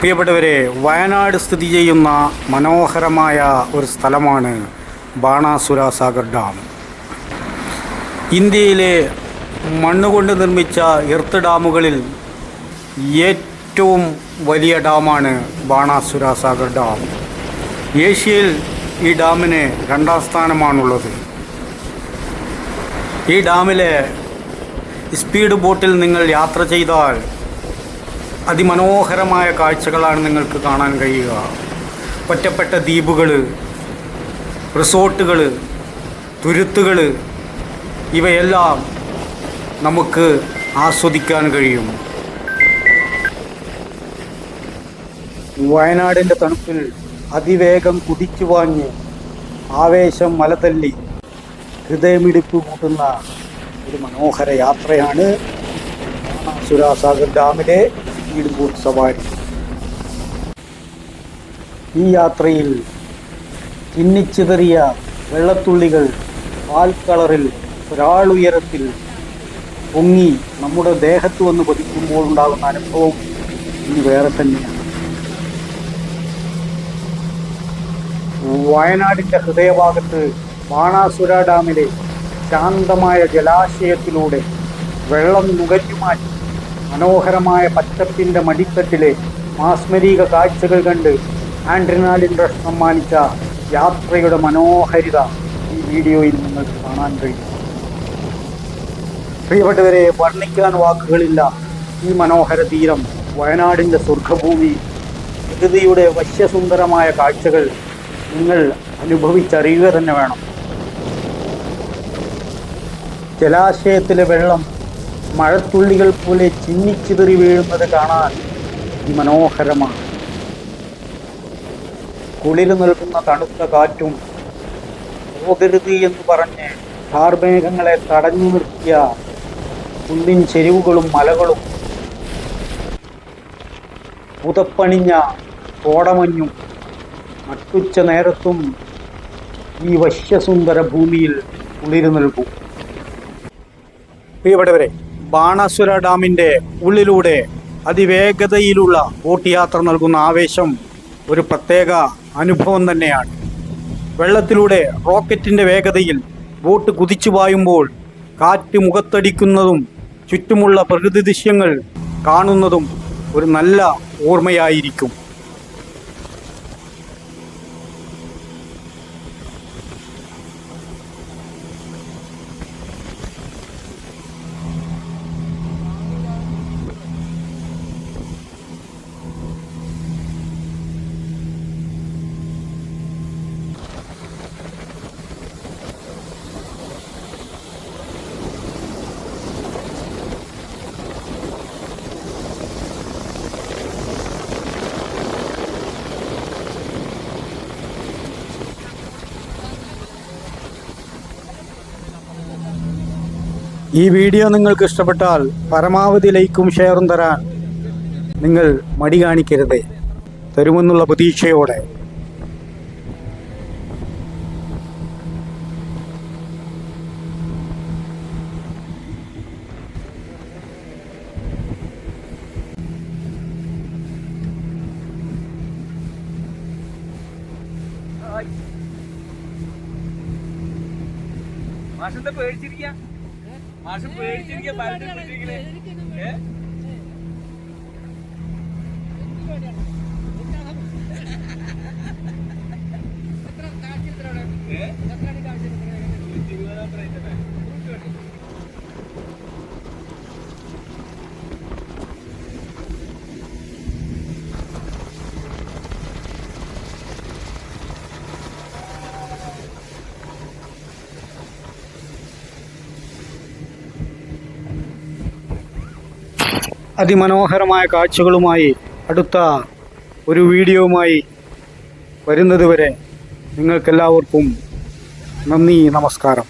പ്രിയപ്പെട്ടവരെ വയനാട് സ്ഥിതി ചെയ്യുന്ന മനോഹരമായ ഒരു സ്ഥലമാണ് ബാണാസുര സാഗർ ഡാം. ഇന്ത്യയിലെ മണ്ണുകൊണ്ട് നിർമ്മിച്ച എർത്ത് ഡാമുകളിൽ ഏറ്റവും വലിയ ഡാമാണ് ബാണാസുര സാഗർ ഡാം. ഏഷ്യയിൽ ഈ ഡാമിന് രണ്ടാം സ്ഥാനമാണുള്ളത്. ഈ ഡാമിലെ സ്പീഡ് ബോട്ടിൽ നിങ്ങൾ യാത്ര ചെയ്താൽ അതിമനോഹരമായ കാഴ്ചകളാണ് നിങ്ങൾക്ക് കാണാൻ കഴിയുക. ഒറ്റപ്പെട്ട ദ്വീപുകൾ റിസോർട്ടുകൾ തുരുത്തുകൾ ഇവയെല്ലാം നമുക്ക് ആസ്വദിക്കാൻ കഴിയും. വയനാടിന്റെ തണുപ്പിൽ അതിവേഗം കുതിച്ചു വാങ്ങി ആവേശം മലതല്ലി ഹൃദയമിടിപ്പ് കൂട്ടുന്ന ഒരു മനോഹര യാത്രയാണ്. സുരാസാഗർ ഡാമിലെ സ്പീഡ് ബോട്ട് സവാരി ഈ യാത്രയിൽ ചിന്നിച്ചിതറിയ വെള്ളത്തുള്ളികൾ പാൽ കളറിൽ ഒരാളുയരത്തിൽ പൊങ്ങി നമ്മുടെ ദേഹത്ത് വന്ന് പതിക്കുമ്പോൾ ഉണ്ടാകുന്ന അനുഭവം ഇനി വേറെ തന്നെയാണ്. വയനാടിന്റെ ഹൃദയഭാഗത്ത് ബാണാസുര ഡാമിലെ ശാന്തമായ ജലാശയത്തിലൂടെ വെള്ളം നുകഞ്ഞുമാറ്റി മനോഹരമായ പച്ചപ്പിന്റെ മടിത്തട്ടിലെ മാസ്മരിക കാഴ്ചകൾ കണ്ട് ആൻഡ്രിനാലിൻ റഷ് സമ്മാനിച്ച യാത്രയുടെ മനോഹരിത ഈ വീഡിയോയിൽ നിങ്ങൾക്ക് കാണാൻ കഴിയും. പ്രിയപ്പെട്ടവരെ വർണിക്കാൻ വാക്കുകളില്ല. ഈ മനോഹര തീരം വയനാടിന്റെ സ്വർഗഭൂമി പ്രകൃതിയുടെ വശ്യസുന്ദരമായ കാഴ്ചകൾ നിങ്ങൾ അനുഭവിച്ചറിയുക തന്നെ വേണം. ജലാശയത്തിലെ വെള്ളം മഴത്തുള്ളികൾ പോലെ ചിന്നിച്ചിതറി വീഴുന്നത് കാണാൻ മനോഹരമാണ്. കുളിര് നൽകുന്ന തണുത്ത കാറ്റും പോകരുത് എന്ന് പറഞ്ഞ് കാർമേഘങ്ങളെ തടഞ്ഞു നിർത്തിയ കുന്നിൻ ചെരിവുകളും മലകളും. പുതപ്പണിഞ്ഞ കോടമഞ്ഞും മറ്റുച്ച നേരത്തും ഈ വശ്യസുന്ദര ഭൂമിയിൽ കുളിര് നൽകും. പ്രിയപ്പെട്ടവരെ ബാണാസുര ഡാമിന്റെ ഉള്ളിലൂടെ അതിവേഗതയിലുള്ള ബോട്ട് യാത്ര നൽകുന്ന ആവേശം ഒരു പ്രത്യേക അനുഭവം തന്നെയാണ്. വെള്ളത്തിലൂടെ റോക്കറ്റിന്റെ വേഗതയിൽ ബോട്ട് കുതിച്ചു പായുമ്പോൾ കാറ്റ് മുഖത്തടിക്കുന്നതും ചുറ്റുമുള്ള പ്രകൃതി ദൃശ്യങ്ങൾ കാണുന്നതും ഒരു നല്ല ഓർമ്മയായിരിക്കും. ഈ വീഡിയോ നിങ്ങൾക്ക് ഇഷ്ടപ്പെട്ടാൽ പരമാവധി ലൈക്കും ഷെയറും തരാൻ നിങ്ങൾ മടി കാണിക്കരുത്. തരുമെന്നുള്ള പ്രതീക്ഷയോടെ. മാഷത്തെ പേടിച്ചിരിക്ക മാഷ പേടിച്ചിരിക്ക പലരും പേടിച്ചിരിക്കണേ ഏ ഏ? അതിമനോഹരമായ കാഴ്ചകളുമായി അടുത്ത ഒരു വീഡിയോവുമായി വരുന്നതുവരെ നിങ്ങൾക്കെല്ലാവർക്കും നന്ദി നമസ്കാരം.